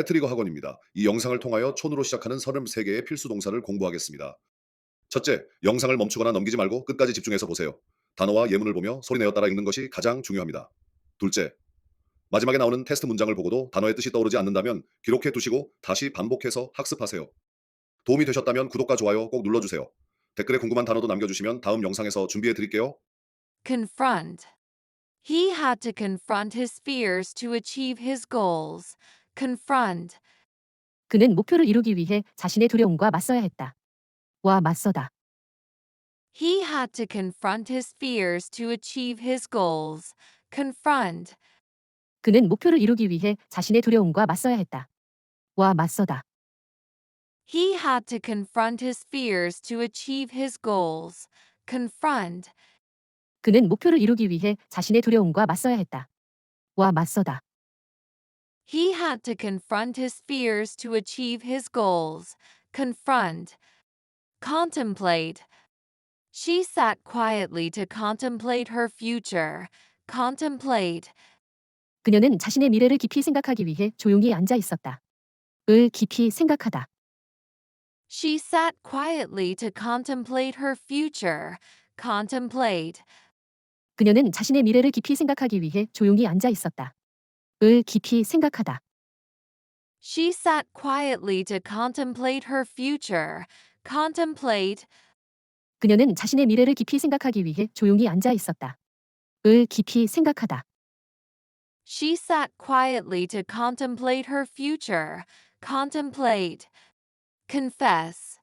패트리거 학원입니다. 이 영상을 통하여 촌으로 시작하는 33개의 필수 동사를 공부하겠습니다. 첫째, 영상을 멈추거나 넘기지 말고 끝까지 집중해서 보세요. 단어와 예문을 보며 소리내어 따라 읽는 것이 가장 중요합니다. 둘째, 마지막에 나오는 테스트 문장을 보고도 단어의 뜻이 떠오르지 않는다면 기록해 두시고 다시 반복해서 학습하세요. 도움이 되셨다면 구독과 좋아요 꼭 눌러주세요. 댓글에 궁금한 단어도 남겨주시면 다음 영상에서 준비해 드릴게요. Confront. He had to confront his fears to achieve his goals. Confront. 그는 목표를 이루기 위해 자신의 두려움과 맞서야 했다. 와 맞서다. He had to confront his fears to achieve his goals. Confront. 그는 목표를 이루기 위해 자신의 두려움과 맞서야 했다. 와 맞서다. He had to confront his fears to achieve his goals. Confront. 그는 목표를 이루기 위해 자신의 두려움과 맞서야 했다. 와 맞서다. He had to confront his fears to achieve his goals. Confront. Contemplate. She sat quietly to contemplate her future. Contemplate. 그녀는 자신의 미래를 깊이 생각하기 위해 조용히 앉아 있었다. 을 깊이 생각하다. She sat quietly to contemplate her future. Contemplate. 그녀는 자신의 미래를 깊이 생각하기 위해 조용히 앉아 있었다. 을 깊이 생각하다. She sat quietly to contemplate her future. Contemplate. 그녀는 자신의 미래를 깊이 생각하기 위해 조용히 앉아 있었다. 을 깊이 생각하다. She sat quietly to contemplate her future. Contemplate. Confess.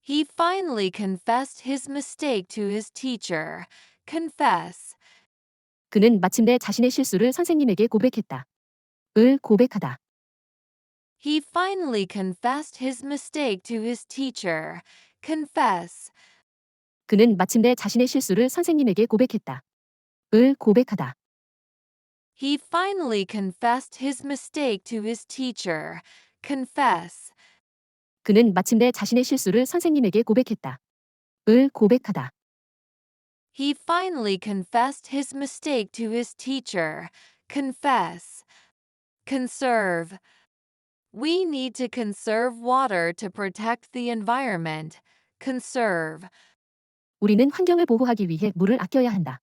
He finally confessed his mistake to his teacher. Confess. 그는 마침내 자신의 실수를 선생님에게 고백했다. 을 고백하다. He finally confessed his mistake to his teacher. Confess. 그는 마침내 자신의 실수를 선생님에게 고백했다. 을 고백하다. He finally confessed his mistake to his teacher. Confess. 그는 마침내 자신의 실수를 선생님에게 고백했다. 을 고백하다. He finally confessed his mistake to his teacher. Confess. Conserve. We need to conserve water to protect the environment. Conserve. 우리는 환경을 보호하기 위해 물을 아껴야 한다.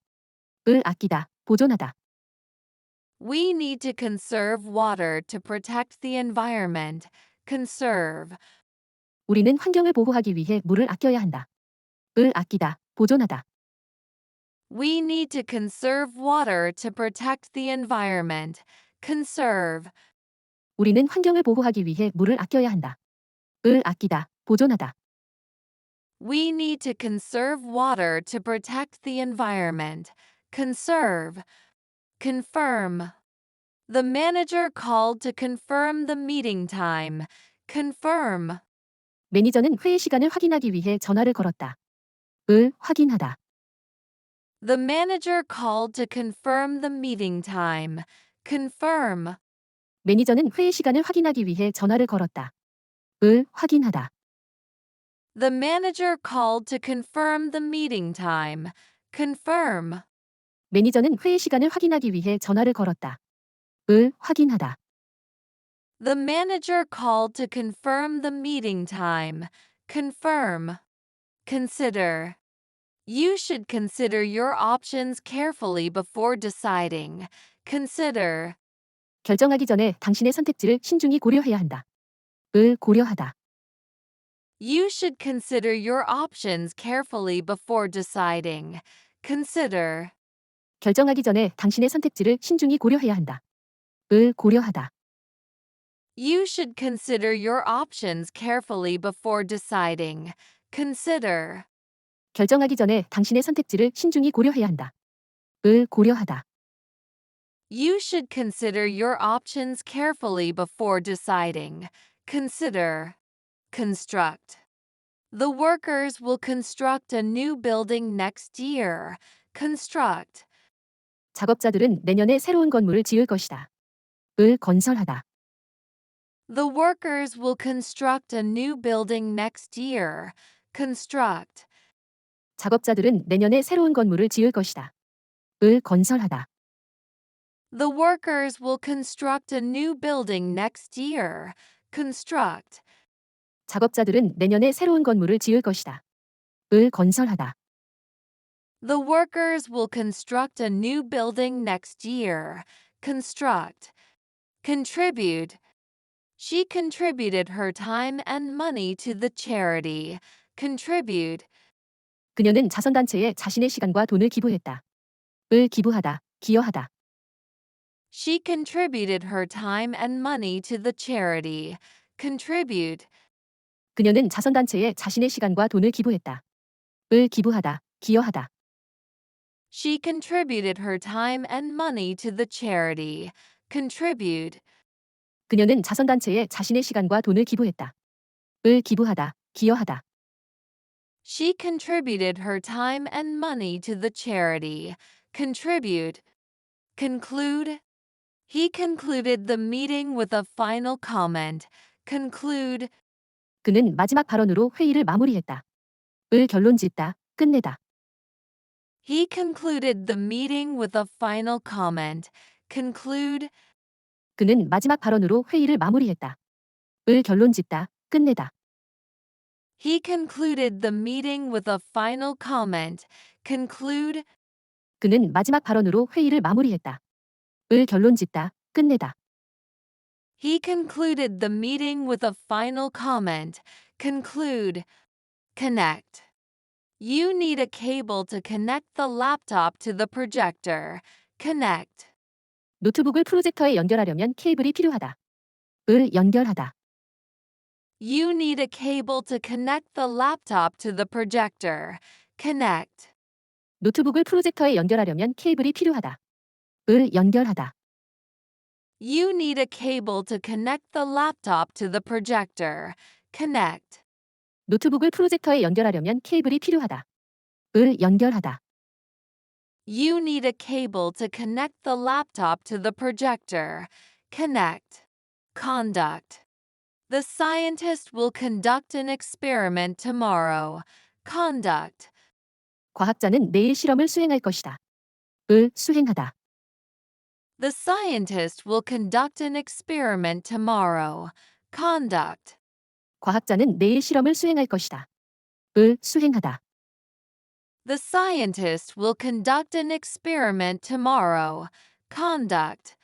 을 아끼다, 보존하다. We need to conserve water to protect the environment. Conserve. 우리는 환경을 보호하기 위해 물을 아껴야 한다. 을 아끼다, 보존하다. We need to conserve water to protect the environment. Conserve. 우리는 환경을 보호하기 위해 물을 아껴야 한다. 을 아끼다, 보존하다. We need to conserve water to protect the environment. Conserve. Confirm. The manager called to confirm the meeting time. Confirm. 매니저는 회의 시간을 확인하기 위해 전화를 걸었다. 을 확인하다. The manager called to confirm the meeting time. Confirm. 매니저는 회의 시간을 확인하기 위해 전화를 걸었다. 을 확인하다. The manager called to confirm the meeting time. Confirm. 매니저는 회의 시간을 확인하기 위해 전화를 걸었다. 을 확인하다. The manager called to confirm the meeting time. Confirm. Consider. You should consider your options carefully before deciding. Consider. 결정하기 전에 당신의 선택지를 신중히 고려해야 한다. 을 고려하다. You should consider your options carefully before deciding. Consider. 결정하기 전에 당신의 선택지를 신중히 고려해야 한다. 을 고려하다. You should consider your options carefully before deciding. Consider. 결정하기 전에 당신의 선택지를 신중히 고려해야 한다. 을 고려하다. You should consider your options carefully before deciding. Consider. Construct. The workers will construct a new building next year. Construct. 작업자들은 내년에 새로운 건물을 지을 것이다. 을 건설하다. The workers will construct a new building next year. Construct. 작업자들은 내년에 새로운 건물을 지을 것이다. 을 건설하다. The workers will construct a new building next year. Construct. 작업자들은 내년에 새로운 건물을 지을 것이다. 을 건설하다. The workers will construct a new building next year. Construct. Contribute. She contributed her time and money to the charity. Contribute. 그녀는 자선단체에 자신의 시간과 돈을 기부했다. 을 기부하다. 기여하다. She contributed her time and money to the charity. Contribute. 그녀는 자선단체에 자신의 시간과 돈을 기부했다. 을 기부하다. 기여하다. She contributed her time and money to the charity. Contribute. 그녀는 자선단체에 자신의 시간과 돈을 기부했다. 을 기부하다. 기여하다. She contributed her time and money to the charity. Contribute. Conclude. He concluded the meeting with a final comment. Conclude. 그는 마지막 발언으로 회의를 마무리했다. 을 결론짓다. 끝내다. He concluded the meeting with a final comment. Conclude. 그는 마지막 발언으로 회의를 마무리했다. 을 결론짓다. 끝내다. He concluded the meeting with a final comment. Conclude. 그는 마지막 발언으로 회의를 마무리했다. 을 결론짓다. 끝내다. He concluded the meeting with a final comment. Conclude. Connect. You need a cable to connect the laptop to the projector. Connect. 노트북을 프로젝터에 연결하려면 케이블이 필요하다. 을 연결하다. You need a cable to connect the laptop to the projector. Connect. 노트북을 프로젝터에 연결하려면 케이블이 필요하다. 을 연결하다. You need a cable to connect the laptop to the projector. Connect. 노트북을 프로젝터에 연결하려면 케이블이 필요하다. 을 연결하다. You need a cable to connect the laptop to the projector. Connect. Conduct. The scientist will conduct an experiment tomorrow. Conduct. 과학자는 내일 실험을 수행할 것이다. 을 수행하다. The scientist will conduct an experiment tomorrow. Conduct. 과학자는 내일 실험을 수행할 것이다. 을 수행하다. The scientist will conduct an experiment tomorrow. Conduct.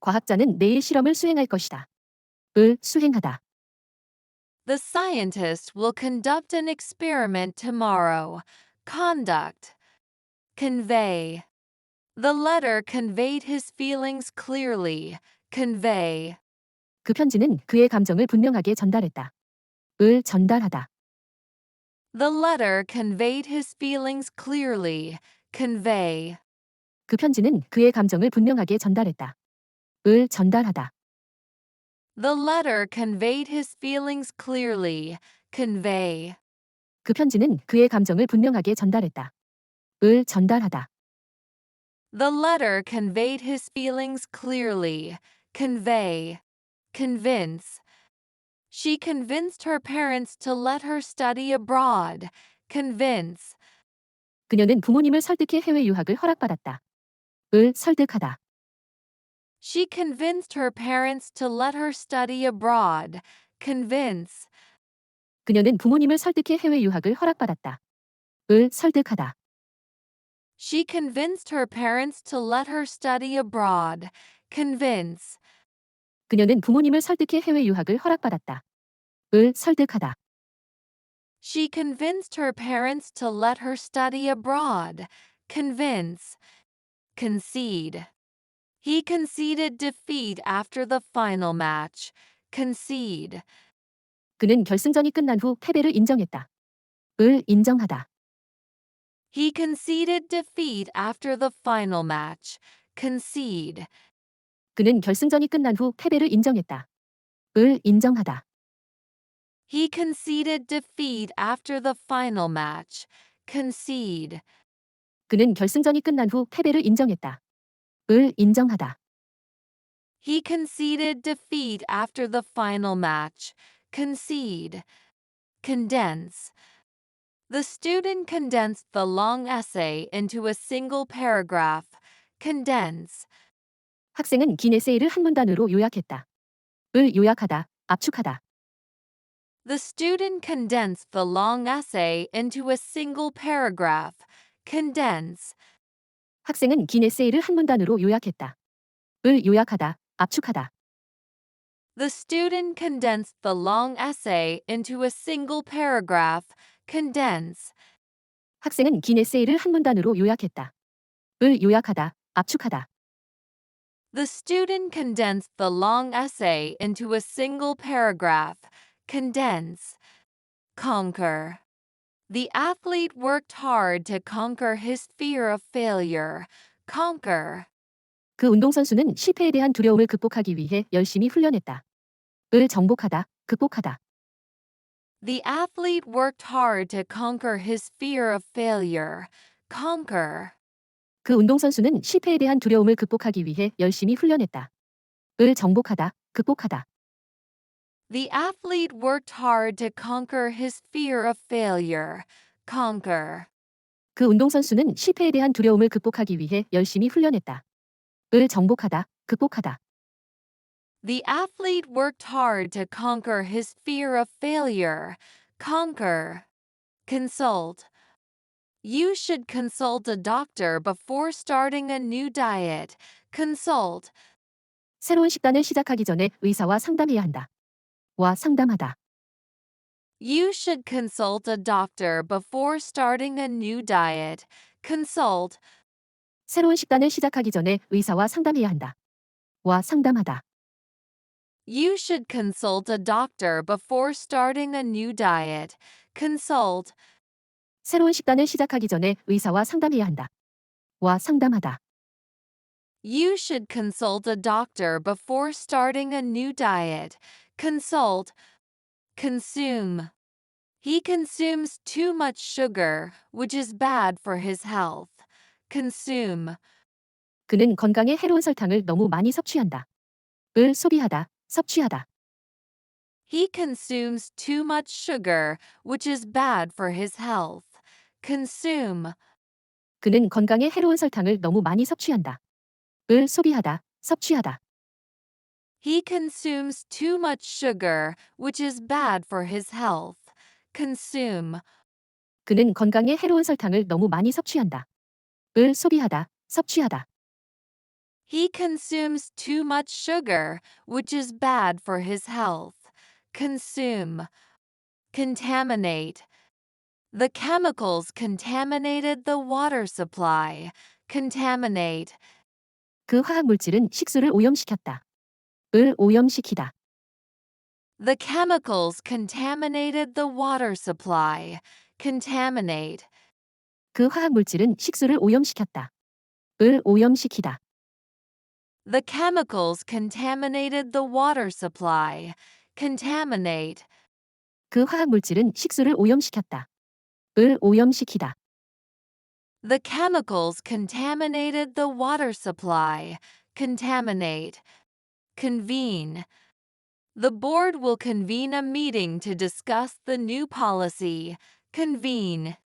과학자는 내일 실험을 수행할 것이다. 을 수행하다. The scientist will conduct an experiment tomorrow. Conduct. Convey. The letter conveyed his feelings clearly. Convey. 그 편지는 그의 감정을 분명하게 전달했다. 을 전달하다. The letter conveyed his feelings clearly. Convey. 그 편지는 그의 감정을 분명하게 전달했다. 을 전달하다. The letter conveyed his feelings clearly. Convey. 그 편지는 그의 감정을 분명하게 전달했다. 을 전달하다. The letter conveyed his feelings clearly. Convey. Convince. She convinced her parents to let her study abroad. Convince. 그녀는 부모님을 설득해 해외 유학을 허락받았다. 을 설득하다. She convinced her parents to let her study abroad. Convince. 그녀는 부모님을 설득해 해외 유학을 허락받았다. 을 설득하다. She convinced her parents to let her study abroad. Convince. 그녀는 부모님을 설득해 해외 유학을 허락받았다. 을 설득하다. She convinced her parents to let her study abroad. Convince. Concede. He conceded defeat after the final match. Concede. 그는 결승전이 끝난 후 패배를 인정했다. 을 인정하다. He conceded defeat after the final match. Concede. 그는 결승전이 끝난 후 패배를 인정했다. 을 인정하다. He conceded defeat after the final match. Concede. 그는 결승전이 끝난 후 패배를 인정했다. 을 인정하다. He conceded defeat after the final match. Concede. Condense. The student condensed the long essay into a single paragraph. Condense. 학생은 긴 에세이를 한 문단으로 요약했다. 을 요약하다, 압축하다. The student condensed the long essay into a single paragraph. Condense. 학생은 긴 에세이를 한 문단으로 요약했다. 을 요약하다, 압축하다. The student condensed the long essay into a single paragraph. Condense. 학생은 긴 에세이를 한 문단으로 요약했다. 을 요약하다, 압축하다. The student condensed the long essay into a single paragraph. Condense. Conquer. The athlete worked hard to conquer his fear of failure. Conquer. 그 운동선수는 실패에 대한 두려움을 극복하기 위해 열심히 훈련했다. 을 정복하다, 극복하다. The athlete worked hard to conquer his fear of failure. Conquer. 그 운동선수는 실패에 대한 두려움을 극복하기 위해 열심히 훈련했다. 을 정복하다, 극복하다. The athlete worked hard to conquer his fear of failure. Conquer. 그 운동선수는 실패에 대한 두려움을 극복하기 위해 열심히 훈련했다. 을 정복하다, 극복하다. The athlete worked hard to conquer his fear of failure. Conquer. Consult. You should consult a doctor before starting a new diet. Consult. 새로운 식단을 시작하기 전에 의사와 상담해야 한다. 와 상담하다. You should consult a doctor before starting a new diet. Consult. 새로운 식단을 시작하기 전에 의사와 상담해야 한다. 와 상담하다. You should consult a doctor before starting a new diet. Consult. 새로운 식단을 시작하기 전에 의사와 상담해야 한다. 와 상담하다. You should consult a doctor before starting a new diet. Consult. Consume. He consumes too much sugar, which is bad for his health. Consume. 그는 건강에 해로운 설탕을 너무 많이 섭취한다. 을 소비하다, 섭취하다. He consumes too much sugar, which is bad for his health. Consume. 그는 건강에 해로운 설탕을 너무 많이 섭취한다. 을 소비하다, 섭취하다. He consumes too much sugar, which is bad for his health. Consume. 그는 건강에 해로운 설탕을 너무 많이 섭취한다. 을 소비하다, 섭취하다. He consumes too much sugar, which is bad for his health. Consume. Contaminate. The chemicals contaminated the water supply. Contaminate. 그 화학 물질은 식수를 오염시켰다. 을 오염시키다. The chemicals contaminated the water supply. Contaminate. 그 화학 물질은 식수를 오염시켰다. 을 오염시키다. The chemicals contaminated the water supply. Contaminate. 그 화학 물질은 식수를 오염시켰다. 을 오염시키다. The chemicals contaminated the water supply. Contaminate. Convene. The board will convene a meeting to discuss the new policy. Convene.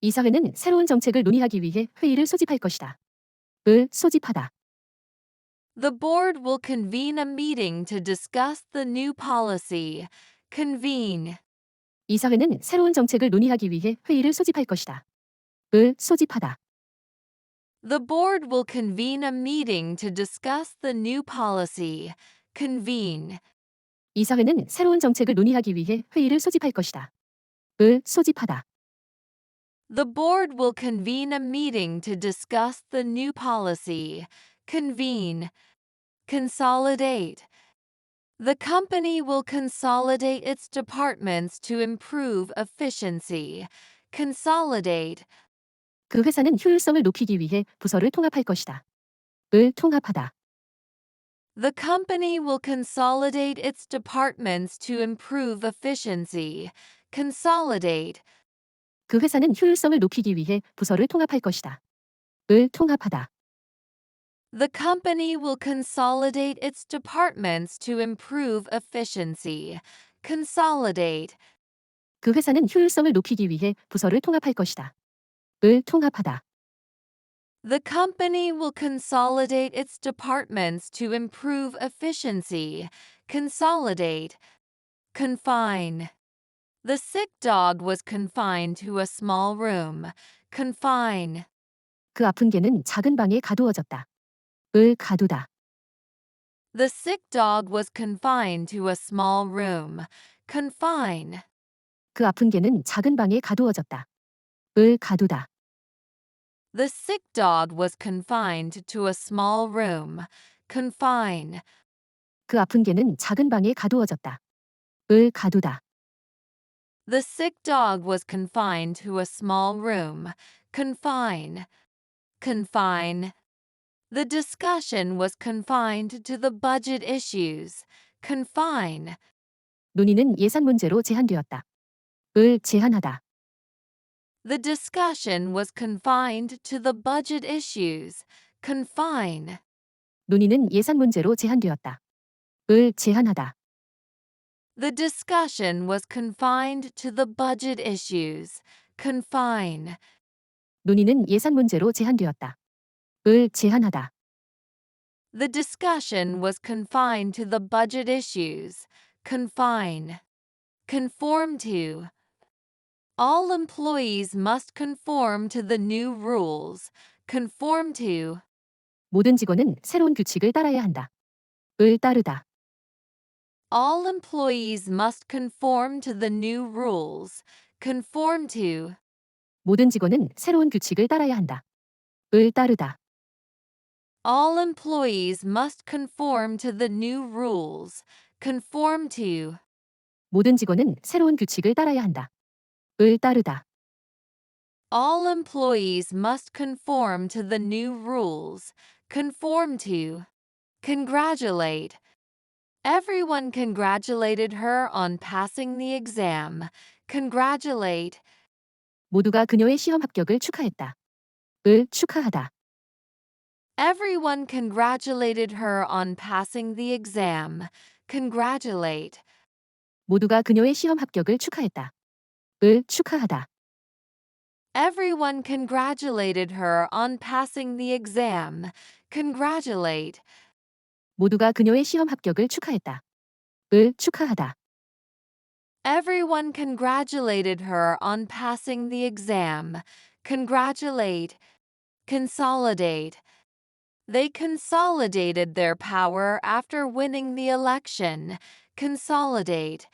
이 사회는 새로운 정책을 논의하기 위해 회의를 소집할 것이다. 을 소집하다. The board will convene a meeting to discuss the new policy. Convene. 이 사회는 새로운 정책을 논의하기 위해 회의를 소집할 것이다. 을 소집하다. The board will convene a meeting to discuss the new policy. Convene. 이사회는 새로운 정책을 논의하기 위해 회의를 소집할 것이다. 을 소집하다. The board will convene a meeting to discuss the new policy. Convene. Consolidate. The company will consolidate its departments to improve efficiency. Consolidate. 그 회사는 효율성을 높이기 위해 부서를 통합할 것이다. 을 통합하다. The company will consolidate its departments to improve efficiency. Consolidate. 그 회사는 효율성을 높이기 위해 부서를 통합할 것이다. 을 통합하다. The company will consolidate its departments to improve efficiency. Consolidate. 그 회사는 효율성을 높이기 위해 부서를 통합할 것이다. 을 통합하다. The company will consolidate its departments to improve efficiency. Consolidate. Confine. The sick dog was confined to a small room. Confine. 그 아픈 개는 작은 방에 가두어졌다. 을 가두다. The sick dog was confined to a small room. Confine. 그 아픈 개는 작은 방에 가두어졌다. 을 가두다. The sick dog was confined to a small room. Confine. 그 아픈 개는 작은 방에 가두어졌다. 을 가두다. The sick dog was confined to a small room. Confine. Confine. The discussion was confined to the budget issues. Confine. 논의는 예산 문제로 제한되었다. 을 제한하다. The discussion was confined to the budget issues. Confine. 논의는 예산 문제로 제한되었다. 을 제한하다. The discussion was confined to the budget issues. Confine. 논의는 예산 문제로 제한되었다. 을 제한하다. The discussion was confined to the budget issues. Confine. Conform to. All employees must conform to the new rules. Conform to. 모든 직원은 새로운 규칙을 따라야 한다. 을 따르다. All employees must conform to the new rules. Conform to. 모든 직원은 새로운 규칙을 따라야 한다. 을 따르다. All employees must conform to the new rules. Conform to. 모든 직원은 새로운 규칙을 따라야 한다. 을 따르다. All employees must conform to the new rules. Conform to. Congratulate. Everyone congratulated her on passing the exam. Congratulate. 모두가 그녀의 시험 합격을 축하했다. 을 축하하다. Everyone congratulated her on passing the exam. Congratulate. 모두가 그녀의 시험 합격을 축하했다. 을 축하하다. Everyone congratulated her on passing the exam. Congratulate. 모두가 그녀의 시험 합격을 축하했다. 을 축하하다. Everyone congratulated her on passing the exam. Congratulate. Consolidate. They consolidated their power after winning the election. Consolidate.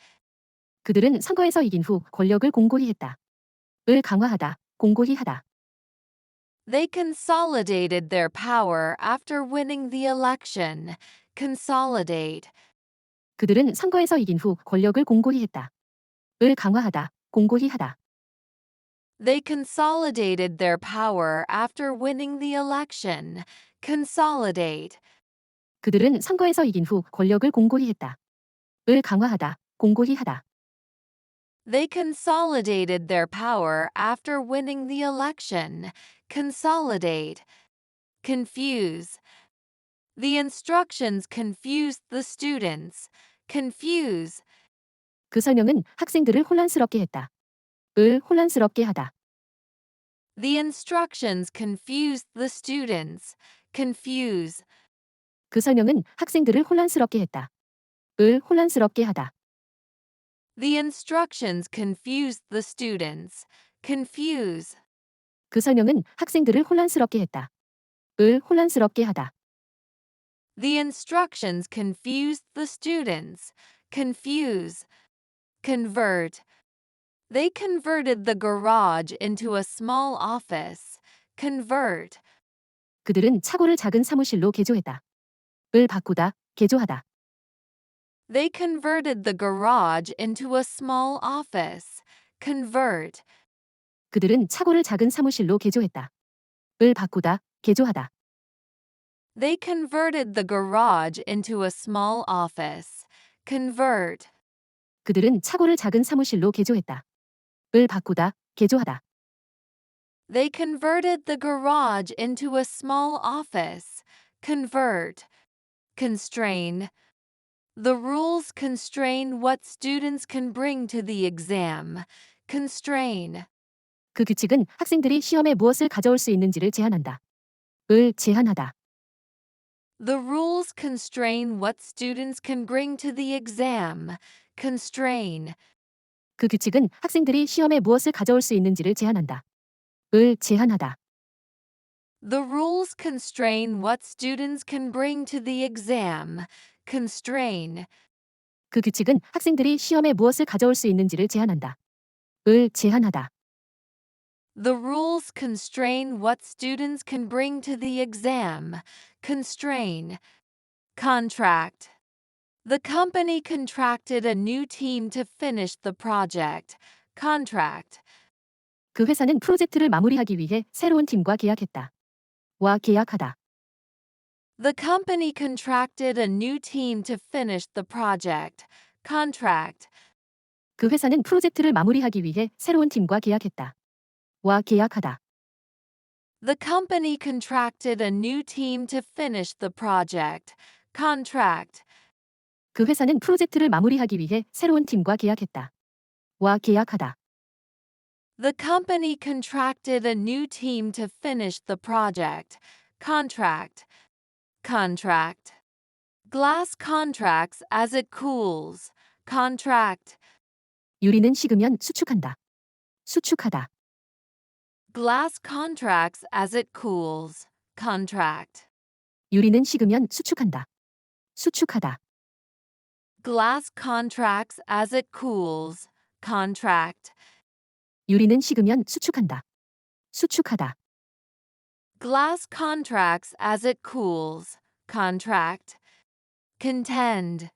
그들은 선거에서 이긴 후 권력을 공고히 했다. 을 강화하다. 공고히 하다. They consolidated their power after winning the election. Consolidate. 그들은 선거에서 이긴 후 권력을 공고히 했다. 을 강화하다. 공고히 하다. They consolidated their power after winning the election. Consolidate. 그들은 선거에서 이긴 후 권력을 공고히 했다. 을 강화하다. 공고히 하다. They consolidated their power after winning the election. Consolidate. Confuse. The instructions confused the students. Confuse. 그 설명은 학생들을 혼란스럽게 했다. 을 혼란스럽게 하다. The instructions confused the students. Confuse. 그 설명은 학생들을 혼란스럽게 했다. 을 혼란스럽게 하다. The instructions confused the students. Confuse. 그 설명은 학생들을 혼란스럽게 했다. 을 혼란스럽게 하다. The instructions confused the students. Confuse. Convert. They converted the garage into a small office. Convert. 그들은 차고를 작은 사무실로 개조했다. 을 바꾸다. 개조하다. They converted the garage into a small office. Convert. 그들은 차고를 작은 사무실로 개조했다. 을 바꾸다. 개조하다. They converted the garage into a small office. Convert. 그들은 차고를 작은 사무실로 개조했다. 을 바꾸다. 개조하다. They converted the garage into a small office. Convert. Constrain. The rules constrain what students can bring to the exam. Constrain. 그 규칙은 학생들이 시험에 무엇을 가져올 수 있는지를 제한한다. 을 제한하다. The rules constrain what students can bring to the exam. Constrain. 그 규칙은 학생들이 시험에 무엇을 가져올 수 있는지를 제한한다. 을 제한하다. The rules constrain what students can bring to the exam. Constrain. 그 규칙은 학생들이 시험에 무엇을 가져올 수 있는지를 제한한다. 을 제한하다. The rules constrain what students can bring to the exam. Constrain. Contract. The company contracted a new team to finish the project. Contract. 그 회사는 프로젝트를 마무리하기 위해 새로운 팀과 계약했다. 와 계약하다. The company contracted a new team to finish the project. Contract. 그 회사는 프로젝트를 마무리하기 위해 새로운 팀과 계약했다. 와 계약하다. The company contracted a new team to finish the project. Contract. 그 회사는 프로젝트를 마무리하기 위해 새로운 팀과 계약했다. 와 계약하다. The company contracted a new team to finish the project. Contract. Contract. Glass contracts as it cools. Contract. 유리는 식으면 수축한다. 수축하다. Glass contracts as it cools. Contract. 유리는 식으면 수축한다. 수축하다. Glass contracts as it cools. Contract. 유리는 식으면 수축한다. 수축하다. Glass contracts as it cools. Contract. Contend.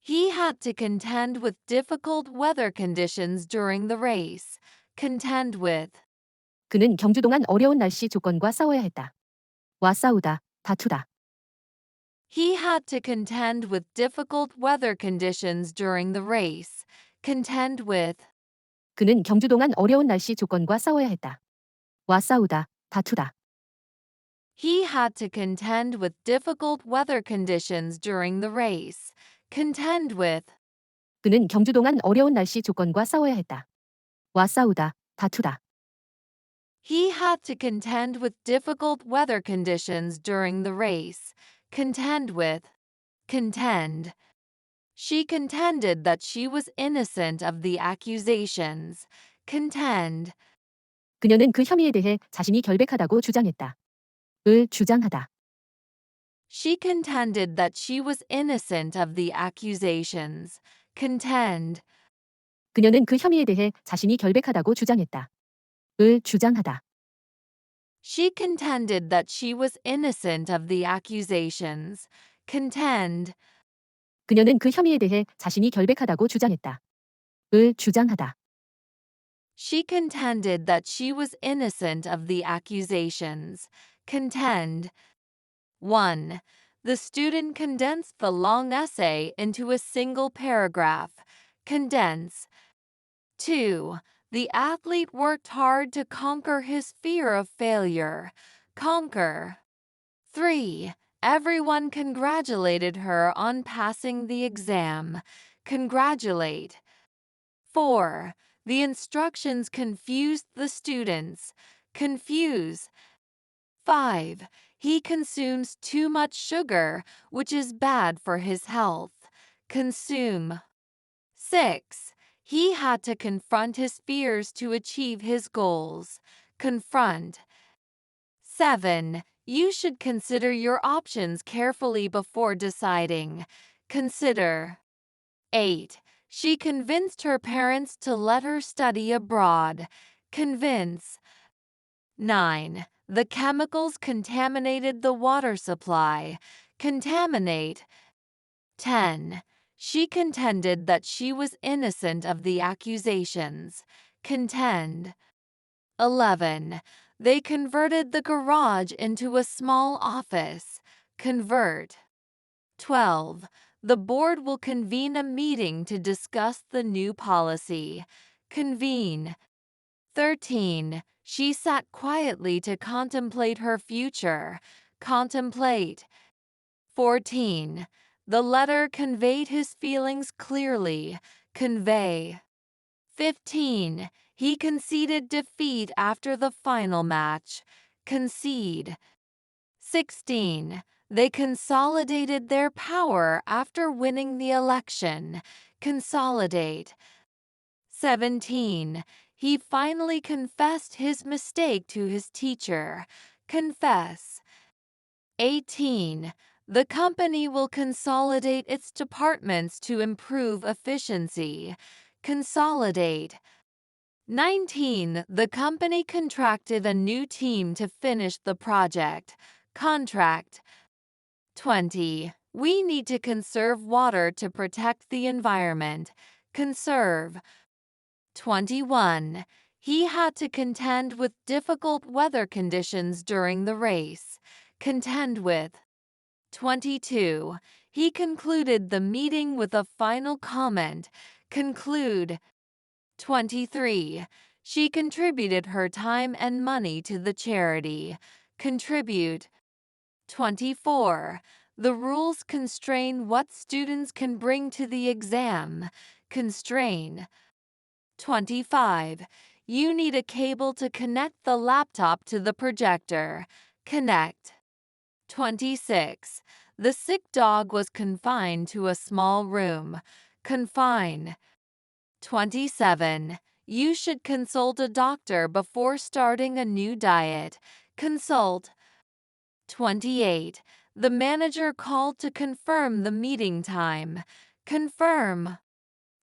He had to contend with difficult weather conditions during the race. Contend with. 그는 경주 동안 어려운 날씨 조건과 싸워야 했다. 와 싸우다. 다투다. He had to contend with difficult weather conditions during the race. Contend with. 그는 경주 동안 어려운 날씨 조건과 싸워야 했다. 와 싸우다. 다투다. He had to contend with difficult weather conditions during the race. Contend with. 그는 경주 동안 어려운 날씨 조건과 싸워야 했다. 와 싸우다. 다투다. He had to contend with difficult weather conditions during the race. Contend with. Contend. She contended that she was innocent of the accusations. Contend. 그녀는 그 혐의에 대해 자신이 결백하다고 주장했다. 을 주장하다. She contended that she was innocent of the accusations. Contend. 그녀는 그 혐의에 대해 자신이 결백하다고 주장했다. 을 주장하다. She contended that she was innocent of the accusations. Contend. 그녀는 그 혐의에 대해 자신이 결백하다고 주장했다. 을 주장하다. She contended that she was innocent of the accusations. Contend. 1. The student condensed the long essay into a single paragraph. Condense. 2. The athlete worked hard to conquer his fear of failure. Conquer. 3. Everyone congratulated her on passing the exam. Congratulate. 4. The instructions confused the students. Confuse. 5. He consumes too much sugar, which is bad for his health. Consume. 6. He had to confront his fears to achieve his goals. Confront. 7. You should consider your options carefully before deciding. Consider. 8. She convinced her parents to let her study abroad. Convince. 9. The chemicals contaminated the water supply. Contaminate. 10. She contended that she was innocent of the accusations. Contend. 11. They converted the garage into a small office. Convert. 12. The board will convene a meeting to discuss the new policy. Convene. 13. She sat quietly to contemplate her future. Contemplate. 14. The letter conveyed his feelings clearly. Convey. 15. He conceded defeat after the final match. Concede. 16. They consolidated their power after winning the election. Consolidate. 17. He finally confessed his mistake to his teacher. Confess. 18. The company will consolidate its departments to improve efficiency. Consolidate. 19. The company contracted a new team to finish the project. Contract. 20. We need to conserve water to protect the environment. Conserve. 21. He had to contend with difficult weather conditions during the race. Contend with. 22. He concluded the meeting with a final comment. Conclude. 23. She contributed her time and money to the charity. Contribute. 24. The rules constrain what students can bring to the exam. Constrain. 25. You need a cable to connect the laptop to the projector. Connect. 26. The sick dog was confined to a small room. Confine. 27. You should consult a doctor before starting a new diet. Consult. 28. The manager called to confirm the meeting time. Confirm.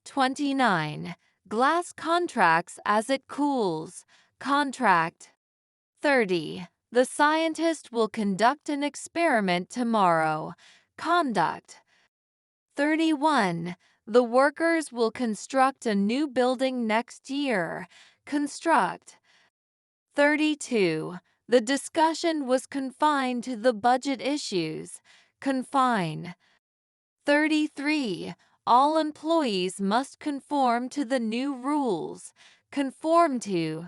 29. Glass contracts as it cools. Contract. 30. The scientist will conduct an experiment tomorrow. Conduct. 31. The workers will construct a new building next year. Construct. 32. The discussion was confined to the budget issues. Confine. 33. All employees must conform to the new rules. Conform to.